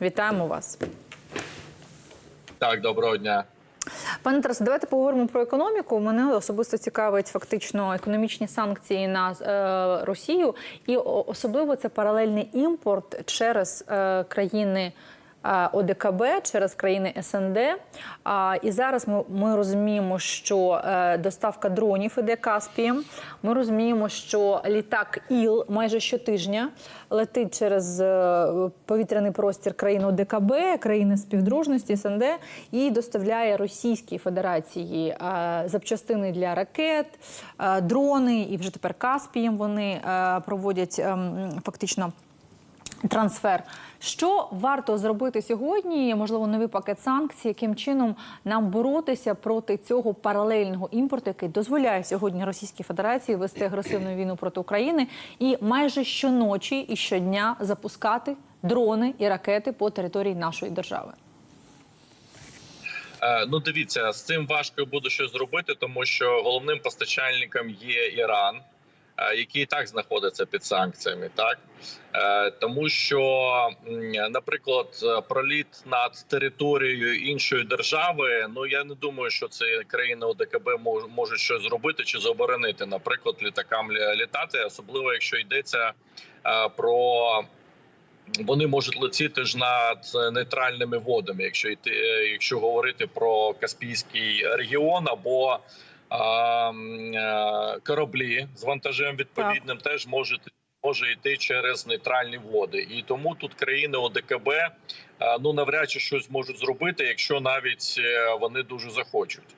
Вітаємо вас. Так, доброго дня. Пане Тарасе, давайте поговоримо про економіку. Мене особисто цікавить фактично економічні санкції на е, Росію, і особливо це паралельний імпорт через е, країни. ОДКБ через країни СНД. І зараз ми, розуміємо, що е, доставка дронів іде Каспієм. Ми розуміємо, що літак ІЛ майже щотижня летить через е, повітряний простір країн ОДКБ, країни співдружності СНД і доставляє Російській Федерації е, запчастини для ракет, дрони, і вже тепер Каспієм вони проводять ем, фактично. Трансфер. Що варто зробити сьогодні? Можливо, новий пакет санкцій, яким чином нам боротися проти цього паралельного імпорту, який дозволяє сьогодні Російській Федерації вести агресивну війну проти України і майже щоночі і щодня запускати дрони і ракети по території нашої держави. Е, Ну, дивіться, з цим важко буде щось зробити, тому що головним постачальником є Іран, е, який і так знаходиться під санкціями, так Е, тому що, наприклад, проліт над територією іншої держави. Ну я не думаю, що це країни ОДКБ мож- можуть щось зробити чи заборонити, наприклад, літакам літати, особливо якщо йдеться е, про. Вони можуть летіти ж над нейтральними водами, якщо йти, якщо говорити про Каспійський регіон або кораблі з вантажем відповідним теж можуть може йти через нейтральні води, і тому тут країни ОДКБ е, ну навряд чи щось можуть зробити, якщо навіть е, вони дуже захочуть.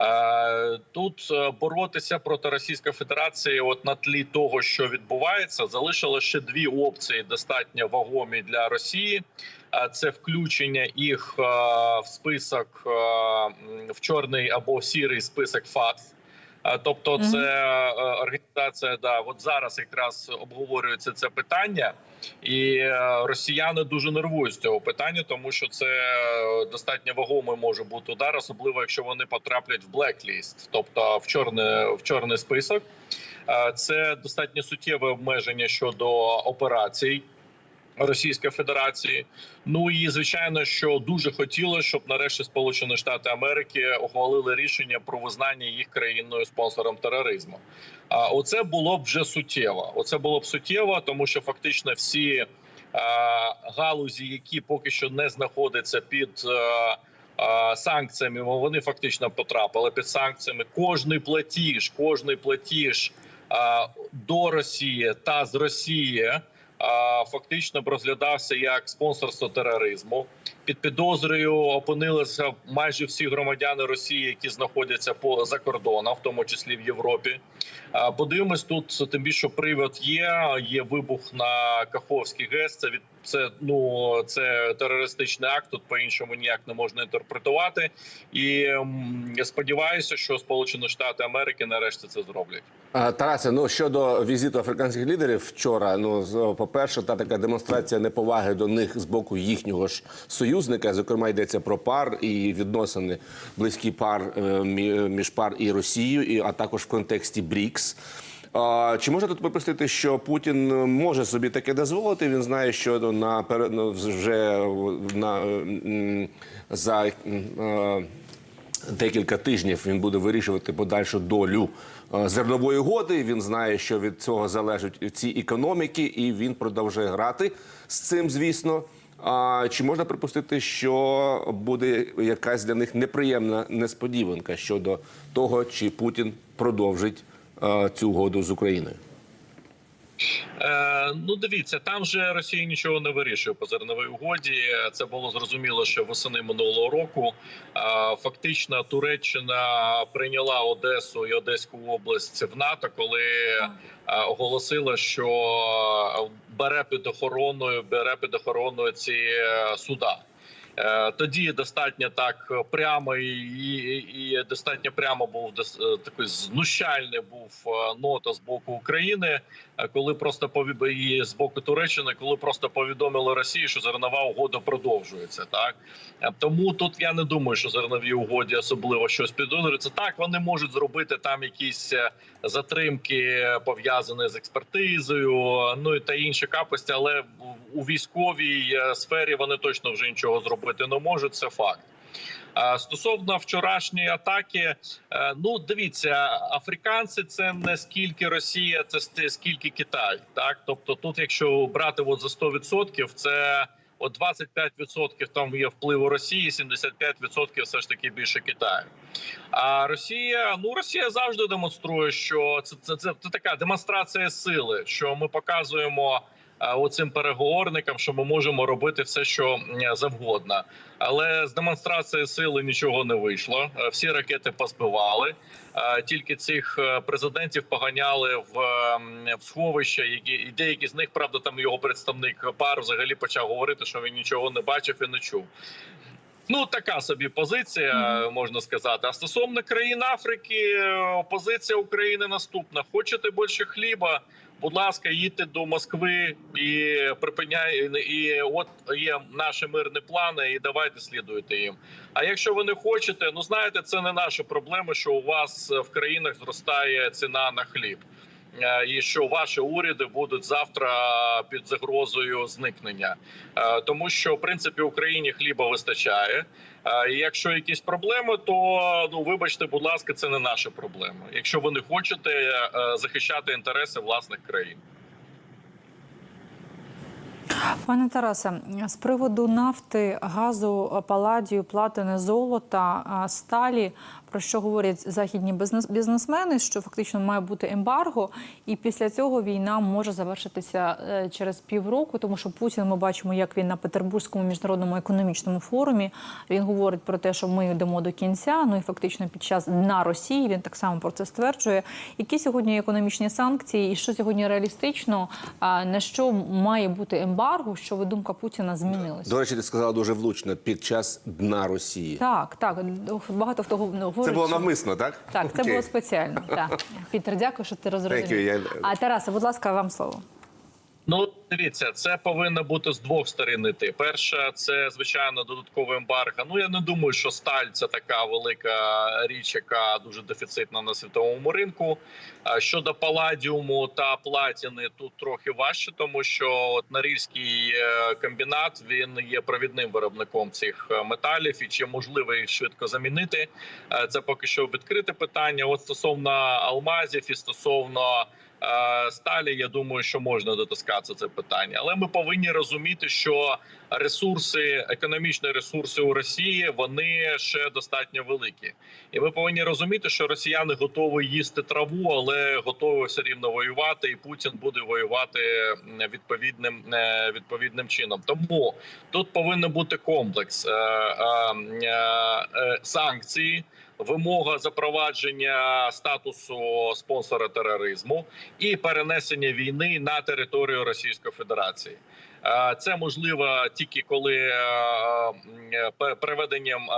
Е, Тут е, боротися проти Російської Федерації, от на тлі того, що відбувається, залишило ще дві опції достатньо вагомі для Росії. Е, Це включення їх в список в чорний або сірий список ФАТФ. Е, Тобто, це е, організація, да, от зараз якраз обговорюється це питання, і е, росіяни дуже нервують з цього питання, тому що це достатньо вагомий може бути удар, особливо якщо вони потраплять в блекліст, тобто в чорний, в чорний список. Це достатньо суттєве обмеження щодо операцій. Російської Федерації, ну і звичайно, що дуже хотілося, щоб нарешті Сполучені Штати Америки ухвалили рішення про визнання їх країною спонсором тероризму. А оце було б вже суттєво. Оце було б суттєво, тому що фактично всі е, галузі, які поки що не знаходяться під е, е, санкціями, вони фактично потрапили під санкціями. Кожний платіж, кожний платіж до Росії та з Росії. Фактично розглядався як спонсорство тероризму. Під підозрою опинилися майже всі громадяни Росії, які знаходяться по за кордоном, в тому числі в Європі. Подивимось тут, тим більше привод є. Є вибух на Каховський ГЕС. Це від це ну це терористичний акт. Тут по іншому ніяк не можна інтерпретувати. І я сподіваюся, що Сполучені Штати Америки нарешті це зроблять. Тарасе, ну щодо візиту африканських лідерів вчора, ну з- по-перше, та така демонстрація неповаги до них з боку їхнього ж союзника. Зокрема, йдеться про пар і відносини близькі пар е, між пар і Росією, і а також в контексті БРІКС. А, чи можна тут припустити, що Путін може собі таке дозволити? Він знає, що на ну, вже на за е, декілька тижнів він буде вирішувати подальшу долю е, зернової угоди. Він знає, що від цього залежать ці економіки, і він продовжує грати з цим, звісно. А чи можна припустити, що буде якась для них неприємна несподіванка щодо того, чи Путін продовжить е, цю угоду з Україною? Е, ну, дивіться, там же Росія нічого не вирішує по зерновій угоді. Це було зрозуміло, що восени минулого року. Е, фактично, Туреччина прийняла Одесу і Одеську область в НАТО, коли е, оголосила, що бере під охороною, бере під охороною ці е, суда. Е, Тоді достатньо так прямо і, і, достатньо прямо був е, такий знущальний був е, нота з боку України, е, коли просто пові- з боку Туреччини, коли просто повідомили Росії, що зернова угода продовжується. Так Е, тому тут я не думаю, що зернові угоді особливо щось підозрюється. Так вони можуть зробити там якісь е, затримки пов'язані з експертизою, ну і та інші капості, але у військовій е, сфері вони точно вже нічого зробити не можуть. Це факт. Стосовно вчорашньої атаки, е, ну дивіться, африканці це не скільки Росія, це скільки Китай. Так, тобто, тут, якщо брати от за 100%, це от 25% там є впливу Росії, 75% все ж таки більше Китаю. А Росія, ну Росія завжди демонструє, що це, це, це, це така демонстрація сили, що ми показуємо. Е, Оцим переговорникам, що ми можемо робити все, що завгодно, але з демонстрації сили нічого не вийшло. Е, Всі ракети позбивали. Е, Тільки цих президентів поганяли в, в сховища, які і деякі з них, правда, там його представник пар взагалі почав говорити, що він нічого не бачив і не чув. Ну, така собі позиція, можна сказати. А стосовно країн Африки, позиція України наступна: хочете більше хліба? Будь ласка, їдьте до Москви і припиняй. І от є наші мирні плани, і давайте слідуйте їм. А якщо ви не хочете, ну знаєте, це не наша проблема, що у вас в країнах зростає ціна на хліб. Е, І що ваші уряди будуть завтра під загрозою зникнення, Е, тому що в принципі Україні хліба вистачає. Е, І якщо якісь проблеми, то ну вибачте, будь ласка, це не наша проблема. Якщо ви не хочете захищати інтереси власних країн. Пане Тарасе, з приводу нафти, газу, паладію, платини, золота, сталі, про що говорять західні бізнес- бізнесмени, що фактично має бути ембарго, і після цього війна може завершитися е, через півроку, тому що Путін ми бачимо, як він на Петербурзькому міжнародному економічному форумі він говорить про те, що ми йдемо до кінця. Ну і фактично під час дна Росії він так само про це стверджує. Які сьогодні економічні санкції, і що сьогодні реалістично, на що має бути ембарго, що ви думка Путіна змінилася? До речі, ти сказала дуже влучно під час дна Росії. Так, так багато хто гов- ну, говорить. Це було що- навмисно, так? Так, це Окей. було спеціально. Так. Пітер, дякую, що ти розрозумів. Thank you, я- А Тараса, будь ласка, вам слово. Ну, дивіться, це повинно бути з двох сторін іти. Перша, це звичайно додаткове ембарго. Ну я не думаю, що сталь це така велика річ, яка дуже дефіцитна на світовому ринку. Щодо паладіуму та платіни, тут трохи важче, тому що от Норильський е, комбінат він є провідним виробником цих е, металів, і чи можливо їх швидко замінити. Е, Це поки що відкрите питання. От стосовно алмазів і стосовно сталі, я думаю, що можна дотискатися це питання, але ми повинні розуміти, що ресурси, економічні ресурси у Росії, вони ще достатньо великі, і ми повинні розуміти, що росіяни готові їсти траву, але готові все рівно воювати, і Путін буде воювати відповідним е, відповідним чином. Тому тут повинен бути комплекс е, е, е, санкцій. Вимога запровадження статусу спонсора тероризму і перенесення війни на територію Російської Федерації. Е, Це можливо тільки коли е, переведенням е,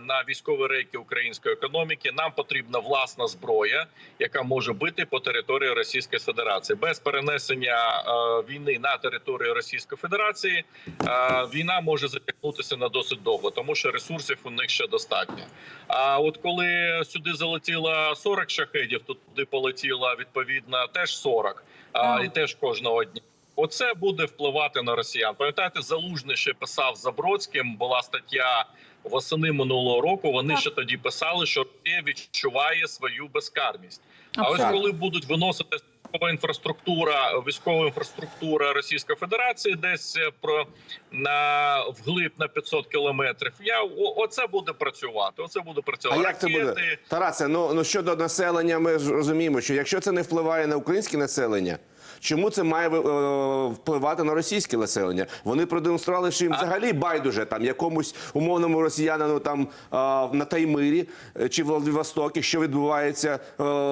на військові рейки української економіки нам потрібна власна зброя, яка може бити по території Російської Федерації. Без перенесення е, війни на територію Російської Федерації е, війна може затягнутися на досить довго, тому що ресурсів у них ще достатньо. А от коли сюди залетіло 40 шахедів, то туди полетіло відповідно теж 40, а, і теж кожного дня. Оце буде впливати на росіян. Пам'ятаєте, залужний ще писав за Бродським. Була стаття восени минулого року. Вони Так. ще тоді писали, що Росія відчуває свою безкарність. А ось коли будуть виносити військова інфраструктура, військова інфраструктура Російської Федерації, десь е, про на вглиб на 500 кілометрів. Я о, оце буде працювати. Оце буде А працювати. як це буде? Тарасе, ну, ну щодо населення, ми ж розуміємо, що якщо це не впливає на українське населення, чому це має е, впливати на російське населення? Вони продемонстрували, що їм взагалі байдуже там якомусь умовному росіянину там а, на Таймирі е, чи в Владивостокі, що відбувається е,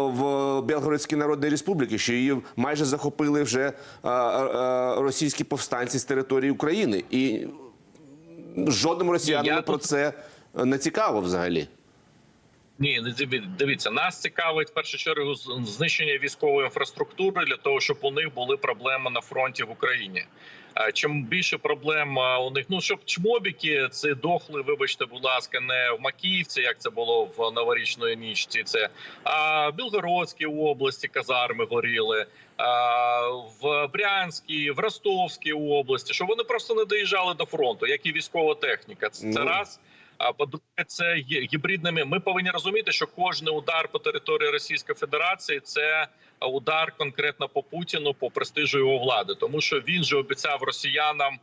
в Білгородській Народній Республіці, що її майже захопили вже е, е, російські повстанці з території України. І жодному росіянину я про це не цікаво взагалі. Ні, не диві- дивіться, нас цікавить в першу чергу знищення військової інфраструктури для того, щоб у них були проблеми на фронті в Україні. Чим більше проблем у них, ну щоб чмобіки це дохли, вибачте, будь ласка, не в Макіївці, як це було в новорічної нічці. Це а в Білгородській області казарми горіли. а, В Брянській, в Ростовській області, що вони просто не доїжджали до фронту, як і військова техніка. Це Ну. раз. А по-друге, це гібридними. Ми повинні розуміти, що кожний удар по території Російської Федерації це удар конкретно по Путіну, по престижу його влади, тому що він же обіцяв росіянам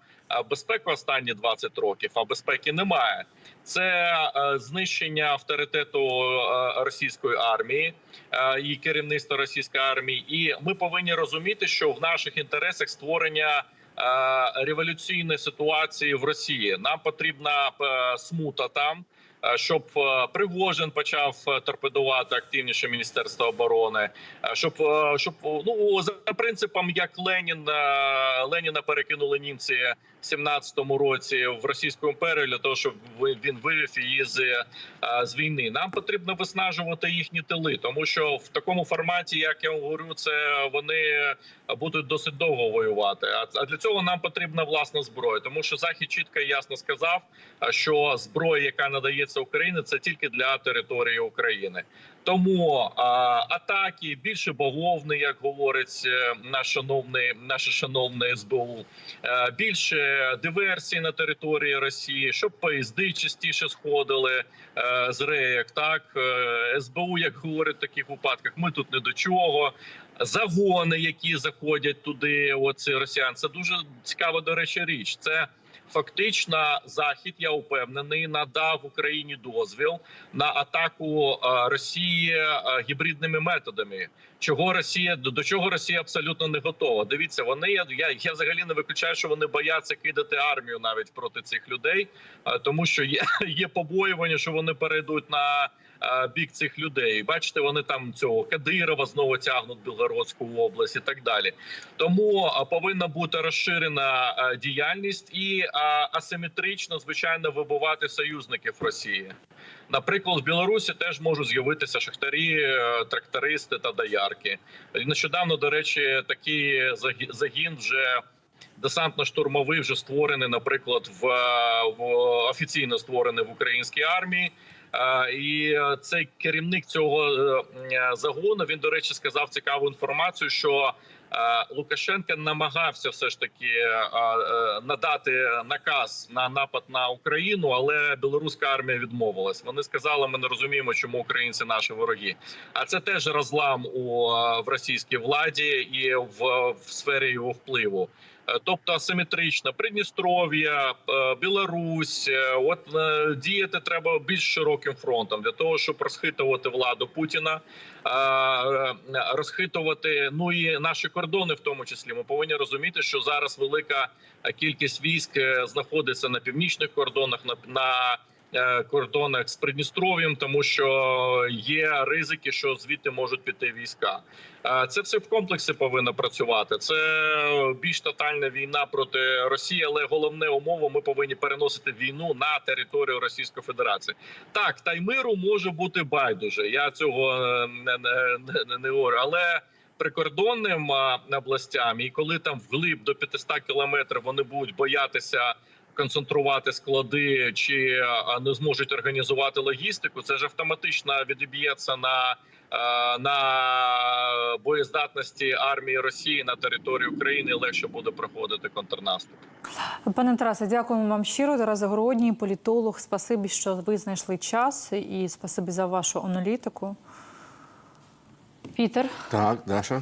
безпеку останні 20 років, а безпеки немає. Це знищення авторитету російської армії і керівництва російської армії. І ми повинні розуміти, що в наших інтересах створення. Е, Революційної ситуації в Росії. Нам потрібна е, смута там, е, щоб Пригожин почав торпедувати активніше Міністерство оборони, щоб щоб ну за принципом, як Ленін е, Леніна перекинули німці 17-му році в Російську імперію для того, щоб він вивів її з, е, з війни. Нам потрібно виснажувати їхні тили, тому що в такому форматі, як я говорю, це вони будуть досить довго воювати. А для цього нам потрібна власна зброя, тому що захід чітко і ясно сказав, що зброя, яка надається Україні, це тільки для території України. Тому а, атаки більше бавовни, як говорить е, наш шановний, наше шановне СБУ, е, більше диверсій на території Росії, щоб поїзди частіше сходили е, з реєк. Так СБУ, як говорить в таких випадках, ми тут не до чого. Загони, які заходять туди, оці росіян, це дуже цікава до речі річ. Це фактично захід, я упевнений, надав Україні дозвіл на атаку е, Росії е, гібридними методами. Чого Росія до чого Росія абсолютно не готова? Дивіться, вони я, я, взагалі не виключаю, що вони бояться кидати армію навіть проти цих людей, тому що є, є побоювання, що вони перейдуть на бік цих людей. Бачите, вони там цього Кадирова знову тягнуть Білгородську область і так далі. Тому повинна бути розширена діяльність і асиметрично, звичайно, вибивати союзників Росії. Наприклад, в Білорусі теж можуть з'явитися шахтарі, е, трактористи та доярки. Нещодавно, до речі, такий загі- загін вже. Десантно-штурмовий вже створений, наприклад, в, в офіційно створений в українській армії. Е, І е, цей керівник цього е, е, загону він, до речі, сказав цікаву інформацію, що Лукашенко намагався все ж таки надати наказ на напад на Україну, але білоруська армія відмовилась. Вони сказали, ми не розуміємо, чому українці наші вороги. А це теж розлам у в російській владі і в, в сфері його впливу. Е, Тобто асиметрично Придністров'я, е, Білорусь, е, от діяти треба більш широким фронтом для того, щоб розхитувати владу Путіна, розхитувати ну і наші кордони, в тому числі. Ми повинні розуміти, що зараз велика кількість військ знаходиться на північних кордонах, на, кордонах з Придністров'ям, тому що є ризики, що звідти можуть піти війська. Е, Це все в комплексі повинно працювати. Це більш тотальна війна проти Росії, але головне умова ми повинні переносити війну на територію Російської Федерації. Так, та й миру може бути байдуже. Я цього е, не, не, не, не говорю, але. Прикордонним областям, і коли там вглиб до 500 кілометрів вони будуть боятися концентрувати склади чи не зможуть організувати логістику, це ж автоматично відіб'ється на е, на боєздатності армії Росії на території України легше буде проходити контрнаступ. Пане Тарасе, дякуємо вам щиро. Тарас Загородній, політолог. Спасибі, що ви знайшли час, і спасибі за вашу аналітику. Пітер. Так, Даша.